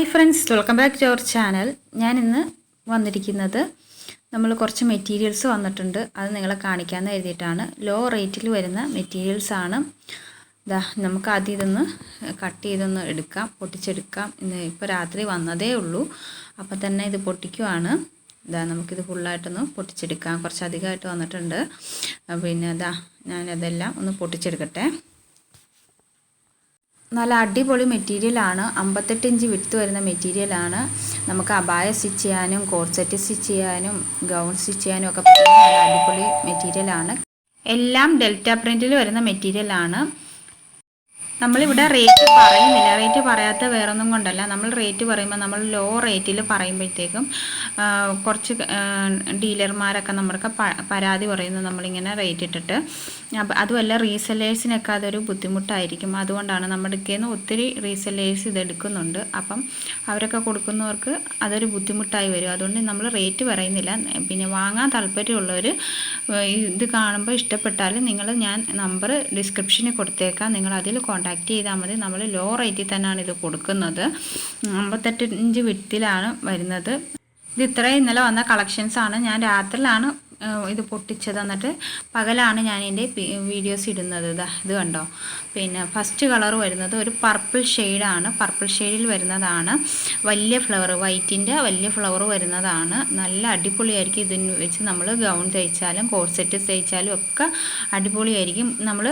Hi friends welcome back to our channel. ഞാൻ ഇന്ന് വന്നിരിക്കുന്നത് നമ്മൾ കുറച്ച് മെറ്റീരിയൽസ് വന്നിട്ടുണ്ട്. അത് നിങ്ങളെ കാണിക്കാമെന്ന് എഴുതിയിട്ടാണ്. ലോ റേറ്റിൽ വരുന്ന മെറ്റീരിയൽസാണ് ഇതാ നമുക്ക് ആദ്യം ഇതൊന്ന് കട്ട് ചെയ്തൊന്ന് എടുക്കാം പൊട്ടിച്ചെടുക്കാം. ഇന്ന് ഇപ്പോൾ രാത്രി വന്നതേ ഉള്ളൂ. അപ്പോൾ തന്നെ ഇത് പൊട്ടിക്കുവാണ്. ഇതാ നമുക്കിത് ഫുള്ളായിട്ടൊന്ന് പൊട്ടിച്ചെടുക്കാം. കുറച്ച് അധികമായിട്ട് വന്നിട്ടുണ്ട് പിന്നെ ഇതാ ഞാനതെല്ലാം ഒന്ന് പൊട്ടിച്ചെടുക്കട്ടെ. നല്ല അടിപൊളി മെറ്റീരിയലാണ് അമ്പത്തെട്ട് ഇഞ്ച് വിട്ട് വരുന്ന മെറ്റീരിയലാണ് നമുക്ക് അബായ സ്റ്റിച്ച് ചെയ്യാനും കോർസെറ്റ് സ്റ്റിച്ച് ചെയ്യാനും ഗൗൺ സ്റ്റിച്ച് ചെയ്യാനും ഒക്കെ പറ്റുന്ന നല്ല അടിപൊളി മെറ്റീരിയലാണ് എല്ലാം ഡെൽറ്റ പ്രിന്റിൽ വരുന്ന മെറ്റീരിയലാണ് നമ്മളിവിടെ റേറ്റ് പറയുന്നില്ല. റേറ്റ് പറയാത്ത വേറൊന്നും കൊണ്ടല്ല. നമ്മൾ റേറ്റ് പറയുമ്പോൾ നമ്മൾ ലോ റേറ്റിൽ പറയുമ്പോഴത്തേക്കും കുറച്ച് ഡീലർമാരൊക്കെ നമ്മൾക്ക് പരാതി പറയുന്നു നമ്മളിങ്ങനെ റേറ്റ് ഇട്ടിട്ട്. അതുമല്ല റീസെല്ലേഴ്സിനൊക്കെ അതൊരു ബുദ്ധിമുട്ടായിരിക്കും. അതുകൊണ്ടാണ് നമ്മുടെ നിന്ന് ഒത്തിരി റീസെല്ലേഴ്സ് ഇതെടുക്കുന്നുണ്ട് അപ്പം അവരൊക്കെ കൊടുക്കുന്നവർക്ക് അതൊരു ബുദ്ധിമുട്ടായി വരും. അതുകൊണ്ട് നമ്മൾ റേറ്റ് പറയുന്നില്ല. പിന്നെ വാങ്ങാൻ താല്പര്യമുള്ളവർ ഇത് കാണുമ്പോൾ ഇഷ്ടപ്പെട്ടാൽ നിങ്ങൾ ഞാൻ നമ്പർ ഡിസ്ക്രിപ്ഷനിൽ കൊടുത്തേക്കാം. നിങ്ങൾ അതിൽ കോൺടാക്ട് ചെയ്താൽ മതി. നമ്മൾ ലോ റേറ്റിൽ തന്നെയാണ് ഇത് കൊടുക്കുന്നത്. അമ്പത്തെട്ട് ഇഞ്ച് വിട്ടിലാണ് വരുന്നത്. ഇത് ഇത്രയും ഇന്നലെ വന്ന കളക്ഷൻസാണ് ഞാൻ രാത്രിയിലാണ് ഇത് പൊട്ടിച്ചത്. എന്നിട്ട് പകലാണ് ഞാൻ എന്റെ വീഡിയോസ് ഇടുന്നത്. ഇതാ കണ്ടോ? പിന്നെ ഫസ്റ്റ് കളർ വരുന്നത് ഒരു പർപ്പിൾ ഷെയ്ഡാണ് പർപ്പിൾ ഷെയ്ഡിൽ വരുന്നതാണ് വലിയ ഫ്ലവർ വൈറ്റിന്റെ വലിയ ഫ്ലവർ വരുന്നതാണ്. നല്ല അടിപൊളിയായിരിക്കും ഇതിന് വെച്ച് നമ്മൾ ഗൗൺ തയ്ച്ചാലും കോഴ്സെറ്റ് സെറ്റ് തയ്ച്ചാലും ഒക്കെ അടിപൊളിയായിരിക്കും. നമ്മൾ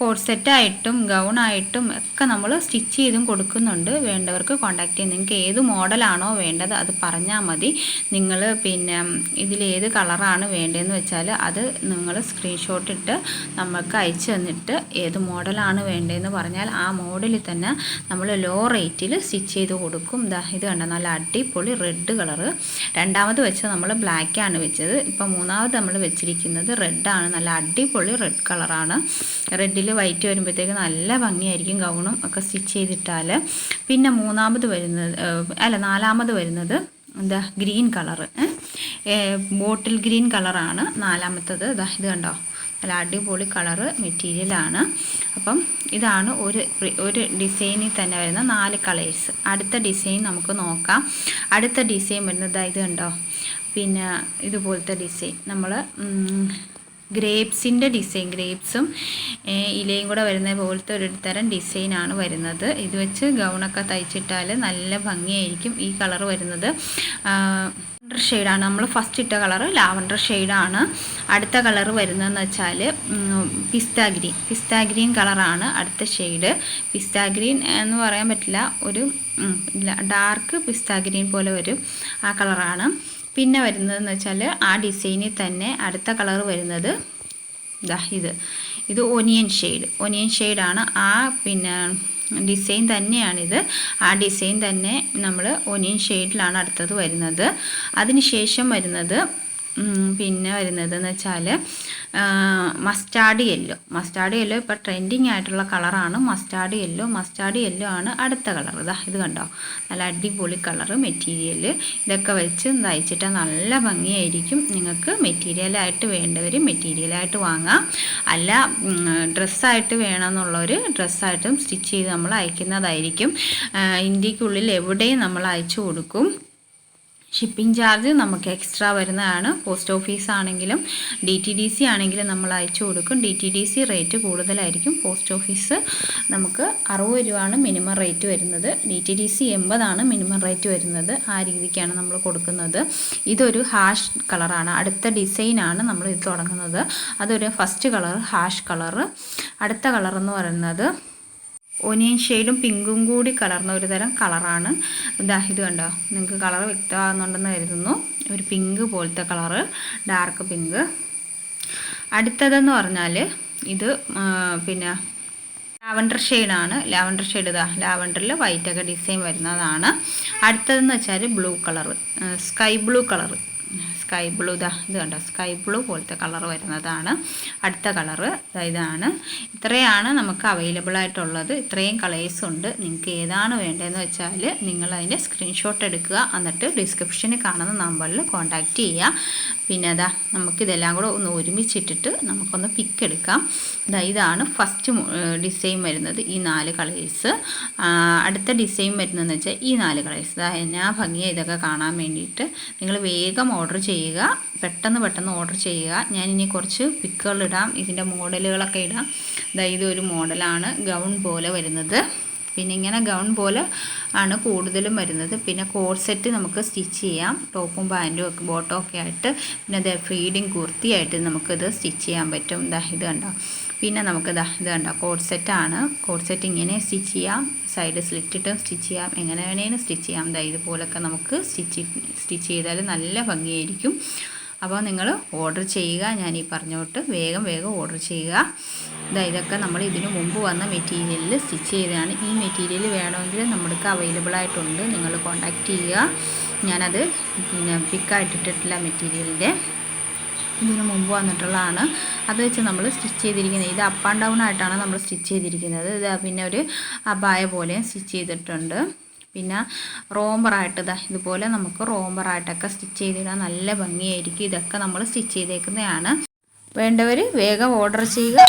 കോട്ട് സെറ്റായിട്ടും ഗൗണായിട്ടും ഒക്കെ നമ്മൾ സ്റ്റിച്ച് ചെയ്തും കൊടുക്കുന്നുണ്ട്. വേണ്ടവർക്ക് കോൺടാക്ട് ചെയ്യാം. നിങ്ങൾക്ക് ഏത് മോഡലാണോ വേണ്ടത് അത് പറഞ്ഞാൽ മതി. നിങ്ങൾ പിന്നെ ഇതിലേത് കളറാണ് വേണ്ടതെന്ന് വെച്ചാൽ അത് നിങ്ങൾ സ്ക്രീൻഷോട്ട് ഇട്ട് നമുക്ക് അയച്ചു തന്നിട്ട് ഏത് മോഡലാണ് വേണ്ടതെന്ന് പറഞ്ഞാൽ ആ മോഡലിൽ തന്നെ നമ്മൾ ലോ റേറ്റിൽ സ്റ്റിച്ച് ചെയ്ത് കൊടുക്കും. ഇതാ ഇത് കണ്ട? നല്ല അടിപൊളി റെഡ് കളറ്. രണ്ടാമത് വെച്ചത് നമ്മൾ ബ്ലാക്കാണ് വെച്ചത്. ഇപ്പോൾ മൂന്നാമത് നമ്മൾ വെച്ചിരിക്കുന്നത് റെഡാണ് നല്ല അടിപൊളി റെഡ് കളറാണ്. റെഡിൽ വൈറ്റ് വരുമ്പോഴത്തേക്ക് നല്ല ഭംഗിയായിരിക്കും ഗൗണും ഒക്കെ സ്റ്റിച്ച് ചെയ്തിട്ടാൽ. പിന്നെ മൂന്നാമത് വരുന്നത് അല്ല നാലാമത് വരുന്നത് എന്താ ഗ്രീൻ കളറ്. ബോട്ടിൽ ഗ്രീൻ കളറാണ് നാലാമത്തത്. ഇതാ ഇത് കണ്ടോ? നല്ല അടിപൊളി കളറ് മെറ്റീരിയലാണ് അപ്പം ഇതാണ് ഒരു ഒരു ഡിസൈനിൽ തന്നെ വരുന്ന നാല് കളേഴ്സ്. അടുത്ത ഡിസൈൻ നമുക്ക് നോക്കാം. അടുത്ത ഡിസൈൻ വരുന്നത് ഇത് കണ്ടോ? പിന്നെ ഇതുപോലത്തെ ഡിസൈൻ. നമ്മൾ ഗ്രേപ്സിന്റെ ഡിസൈൻ ഗ്രേപ്സും ഇലയും കൂടെ വരുന്ന പോലത്തെ ഒരു തരം ഡിസൈനാണ് വരുന്നത്. ഇത് വെച്ച് ഗൗണൊക്കെ തയ്ച്ചിട്ടാൽ നല്ല ഭംഗിയായിരിക്കും ഈ കളർ വരുന്നത്. ലാവൻഡർ ഷെയ്ഡാണ്. നമ്മൾ ഫസ്റ്റ് ഇട്ട കളർ ലാവൻഡർ ഷെയ്ഡാണ്. അടുത്ത കളർ വരുന്നതെന്ന് വെച്ചാൽ പിസ്ത ഗ്രീൻ. പിസ്ത ഗ്രീൻ കളറാണ് അടുത്ത ഷെയ്ഡ്. പിസ്ത ഗ്രീൻ എന്ന് പറയാൻ പറ്റില്ല ഒരു ഡാർക്ക് പിസ്ത ഗ്രീൻ പോലെ വരും ആ കളറാണ്. പിന്നെ വരുന്നതെന്ന് വെച്ചാൽ ആ ഡിസൈനിൽ തന്നെ അടുത്ത കളർ വരുന്നത് ഇതാ. ഇത് ഇത് ഒനിയൻ ഷെയ്ഡ് ഒനിയൻ ഷെയ്ഡാണ് ആ പിന്നെ ഡിസൈൻ തന്നെയാണിത്. ആ ഡിസൈൻ തന്നെ നമ്മൾ ഒനിയൻ ഷെയ്ഡിലാണ് അടുത്തത് വരുന്നത്. അതിന് ശേഷം വരുന്നത് പിന്നെ വരുന്നത് എന്ന് വെച്ചാൽ മസ്റ്റാർഡ് യെല്ലോ മസ്റ്റാർഡ് യെല്ലോ ഇപ്പോൾ ട്രെൻഡിങ് ആയിട്ടുള്ള കളറാണ് മസ്റ്റാർഡ് യെല്ലോ മസ്റ്റാർഡ് യെല്ലോ ആണ് അടുത്ത കളർ ഇതാ ഇത് കണ്ടോ? നല്ല അടിപൊളി കളർ മെറ്റീരിയൽ ഇതൊക്കെ വെച്ച് തയ്ച്ചിട്ട് നല്ല ഭംഗിയായിരിക്കും നിങ്ങൾക്ക് മെറ്റീരിയലായിട്ട് വേണ്ടവർ മെറ്റീരിയലായിട്ട് വാങ്ങാം. അല്ല ഡ്രസ്സായിട്ട് വേണമെന്നുള്ളവർ ഡ്രസ്സായിട്ടും സ്റ്റിച്ച് ചെയ്ത് നമ്മൾ അയക്കുന്നതായിരിക്കും. ഇന്ത്യക്കുള്ളിൽ എവിടെയും നമ്മൾ അയച്ചു കൊടുക്കും. ഷിപ്പിംഗ് ചാർജ് നമുക്ക് എക്സ്ട്രാ വരുന്നതാണ്. പോസ്റ്റ് ഓഫീസ് ആണെങ്കിലും ഡി ടി ഡി സി ആണെങ്കിലും നമ്മൾ അയച്ചു കൊടുക്കും. D T D C rate കൂടുതലായിരിക്കും. പോസ്റ്റ് ഓഫീസ് നമുക്ക് അറുപത് രൂപയാണ് മിനിമം റേറ്റ് വരുന്നത്. ഡി ടി ഡി സി എൺപതാണ് മിനിമം റേറ്റ് വരുന്നത്. ആ രീതിക്കാണ് നമ്മൾ കൊടുക്കുന്നത്. ഇതൊരു ഹാഷ് കളറാണ്. അടുത്ത ഡിസൈനാണ് നമ്മൾ ഇത് തുടങ്ങുന്നത്. അതൊരു ഫസ്റ്റ് കളർ ഹാഷ് കളർ അടുത്ത കളർ എന്ന് പറയുന്നത് ഒനിയൻ ഷെയ്ഡും പിങ്കും കൂടി കലർന്ന ഒരു തരം കളറാണ് ഇതാ ഇത് കണ്ടോ? നിങ്ങൾക്ക് കളർ വ്യക്തമാകുന്നുണ്ടെന്ന് കരുതുന്നു. ഒരു പിങ്ക് പോലത്തെ കളറ് ഡാർക്ക് പിങ്ക് അടുത്തതെന്ന് പറഞ്ഞാൽ ഇത് പിന്നെ ലാവൻഡർ ഷെയ്ഡാണ് ലാവൻഡർ ഷെയ്ഡ് ഇതാ ലാവൻഡറിൽ വൈറ്റൊക്കെ ഡിസൈൻ വരുന്നതാണ്. അടുത്തതെന്ന് വെച്ചാൽ blue colour sky blue colour sky blue ഇതാ ഇത് കണ്ടോ? സ്കൈ ബ്ലൂ പോലത്തെ കളർ വരുന്നതാണ്. അടുത്ത കളറ് ഇതാണ്. ഇത്രയാണ് നമുക്ക് അവൈലബിൾ ആയിട്ടുള്ളത്. ഇത്രയും കളേഴ്സ് ഉണ്ട്. നിങ്ങൾക്ക് ഏതാണ് വേണ്ടതെന്ന് വെച്ചാൽ നിങ്ങൾ അതിന്റെ സ്ക്രീൻഷോട്ട് എടുക്കുക. എന്നിട്ട് ഡിസ്ക്രിപ്ഷനിൽ കാണുന്ന നമ്പറിൽ കോൺടാക്റ്റ് ചെയ്യുക. പിന്നെ അതാ നമുക്കിതെല്ലാം കൂടെ ഒന്ന് ഒരുമിച്ചിട്ടിട്ട് നമുക്കൊന്ന് പിക്ക് എടുക്കാം. ഇതാ ഇതാണ് ഫസ്റ്റ് ഡിസൈൻ വരുന്നത് ഈ നാല് കളേഴ്സ് അടുത്ത ഡിസൈൻ വരുന്നതെന്ന് വെച്ചാൽ ഈ നാല് കളേഴ്സ് ഇതാ എന്നാ ഭംഗിയാണ് ഇതൊക്കെ കാണാൻ വേണ്ടിയിട്ട്. നിങ്ങൾ വേഗം ഓർഡർ ചെയ്യുക. പെട്ടെന്ന് പെട്ടെന്ന് ഓർഡർ ചെയ്യുക. ഞാൻ ഇനി കുറച്ച് പിക്കുകൾ ഇടാം. ഇതിന്റെ മോഡലുകളൊക്കെ ഇടാം. ഇതാ ഇതൊരു മോഡലാണ് ഗൗൺ പോലെ വരുന്നത്. പിന്നെ ഇങ്ങനെ ഗൗൺ പോലെ ആണ് കൂടുതലും വരുന്നത്. പിന്നെ കോഡ് സെറ്റ് നമുക്ക് സ്റ്റിച്ച് ചെയ്യാം. ടോപ്പും പാന്റും ഒക്കെ ബോട്ടം ഒക്കെ ആയിട്ട്. പിന്നെ അത് ഫീഡിങ് കുർത്തിയായിട്ട് നമുക്കിത് സ്റ്റിച്ച് ചെയ്യാൻ പറ്റും. ഇതാ ഇത് കണ്ടോ? പിന്നെ നമുക്ക് ഇതാ ഇത് കണ്ടോ കോഡ് സെറ്റാണ് കോഡ് സെറ്റ് ഇങ്ങനെ സ്റ്റിച്ച് ചെയ്യാം. സൈഡ് സ്ലിറ്റ് ഇട്ട് സ്റ്റിച്ച് ചെയ്യാം. എങ്ങനെ വേണേലും സ്റ്റിച്ച് ചെയ്യാം. ദാ ഇതുപോലൊക്കെ നമുക്ക് സ്റ്റിച്ച് സ്റ്റിച്ച് ചെയ്താൽ നല്ല ഭംഗിയായിരിക്കും. അപ്പോൾ നിങ്ങൾ ഓർഡർ ചെയ്യുക. ഞാൻ ഈ പറഞ്ഞോട്ട് വേഗം വേഗം ഓർഡർ ചെയ്യുക. ഇതാ ഇതൊക്കെ നമ്മൾ ഇതിനു മുമ്പ് വന്ന മെറ്റീരിയലിൽ സ്റ്റിച്ച് ചെയ്തതാണ്. ഈ മെറ്റീരിയൽ വേണമെങ്കിൽ നമ്മൾക്ക് അവൈലബിൾ ആയിട്ടുണ്ട്. നിങ്ങൾ കോൺടാക്റ്റ് ചെയ്യുക. ഞാനത് പിന്നെ പിക്കായിട്ടിട്ടിട്ടില്ല മെറ്റീരിയലിന്റെ ഇതിനു മുമ്പ് വന്നിട്ടുള്ളതാണ്. അത് വെച്ച് നമ്മൾ സ്റ്റിച്ച് ചെയ്തിരിക്കുന്നത്. ഇത് അപ്പ് ആൻഡ് ഡൗൺ ആയിട്ടാണ് നമ്മൾ സ്റ്റിച്ച് ചെയ്തിരിക്കുന്നത്. ഇത് പിന്നെ ഒരു അബായ പോലെ സ്റ്റിച്ച് ചെയ്തിട്ടുണ്ട്. പിന്നെ റോംബറായിട്ട് ഇതാ ഇതുപോലെ നമുക്ക് റോംബറായിട്ടൊക്കെ സ്റ്റിച്ച് ചെയ്തിടാൻ നല്ല ഭംഗിയായിരിക്കും. ഇതൊക്കെ നമ്മൾ സ്റ്റിച്ച് ചെയ്തേക്കുന്നതാണ്. വേണ്ടവർ വേഗം ഓർഡർ ചെയ്യുക.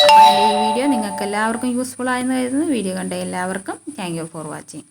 ഈ വീഡിയോ നിങ്ങൾക്ക് എല്ലാവർക്കും യൂസ്ഫുൾ ആയെന്ന് കരുതുന്നു. വീഡിയോ കണ്ട എല്ലാവർക്കും താങ്ക് ഫോർ വാച്ചിങ്